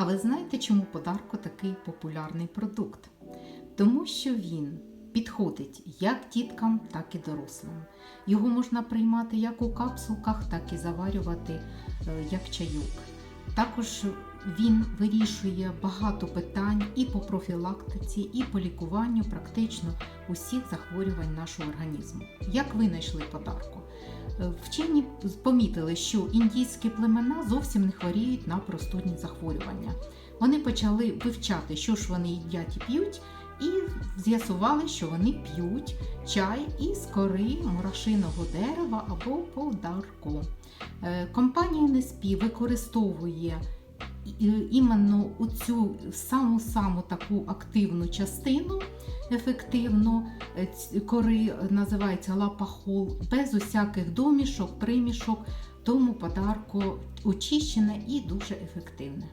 А ви знаєте, чому подарко такий популярний продукт? Тому що він підходить як діткам, так і дорослим. Його можна приймати як у капсулках, так і заварювати е, як чайок. Також він вирішує багато питань і по профілактиці, і по лікуванню практично усіх захворювань нашого організму. Як ви знайшли подарку? Вчені помітили, що індійські племена зовсім не хворіють на простудні захворювання. Вони почали вивчати, що ж вони їдять і п'ють, і з'ясували, що вони п'ють чай із кори мурашиного дерева або подарку. Е, Компанія NSP використовує іменно цю саму саму таку активну частину ефективну е, кори називається лапахол, без усяких домішок, примішок, тому подарку очищене і дуже ефективне.